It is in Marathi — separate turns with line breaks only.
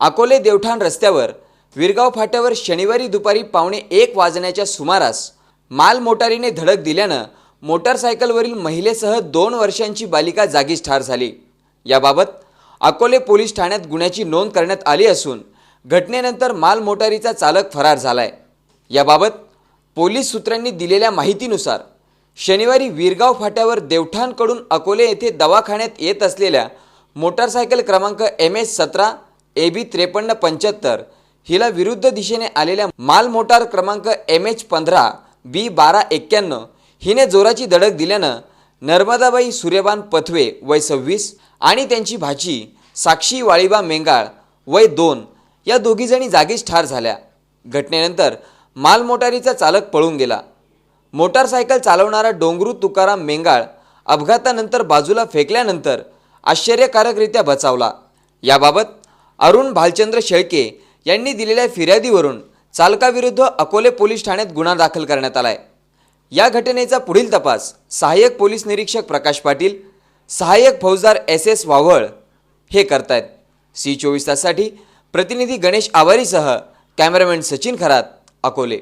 अकोले देवठाण रस्त्यावर विरगाव फाट्यावर शनिवारी दुपारी पावणे एक वाजण्याच्या सुमारास माल मोटारीने धडक दिल्यानं मोटारसायकलवरील महिलेसह दोन वर्षांची बालिका जागीच ठार झाली. याबाबत अकोले पोलीस ठाण्यात गुन्ह्याची नोंद करण्यात आली असून घटनेनंतर माल मोटारीचा चालक फरार झालाय. याबाबत पोलीस सूत्रांनी दिलेल्या माहितीनुसार शनिवारी विरगाव फाट्यावर देवठाणकडून अकोले येथे दवाखान्यात येत असलेल्या मोटारसायकल क्रमांक एम एस सतरा ए बी त्रेपन्न पंच्याहत्तर. हिला विरुद्ध दिशेने आलेल्या माल मोटार क्रमांक एम एच पंधरा बी बारा एक्क्याण्णव. हिने जोराची धडक दिल्यानं नर्मदाबाई सूर्यबान पथवे वय सव्वीस आणि त्यांची भाची साक्षी वाळीबा मेंगाळ वय दोन या दोघीजणी जागीच ठार झाल्या. घटनेनंतर माल मोटारीचा चालक पळून गेला. मोटारसायकल चालवणारा डोंगरू तुकाराम मेंगाळ अपघातानंतर बाजूला फेकल्यानंतर आश्चर्यकारकरित्या बचावला. याबाबत अरुण भालचंद्र शेळके यांनी दिलेल्या फिर्यादीवरून चालकाविरुद्ध अकोले पोलीस ठाण्यात गुन्हा दाखल करण्यात आलाय. या घटनेचा पुढील तपास सहाय्यक पोलीस निरीक्षक प्रकाश पाटील सहाय्यक फौजदार एस एस वाव्हळ हे करतायत. सी चोवीस ताससाठी प्रतिनिधी गणेश आवारीसह कॅमेरामॅन सचिन खरात अकोले.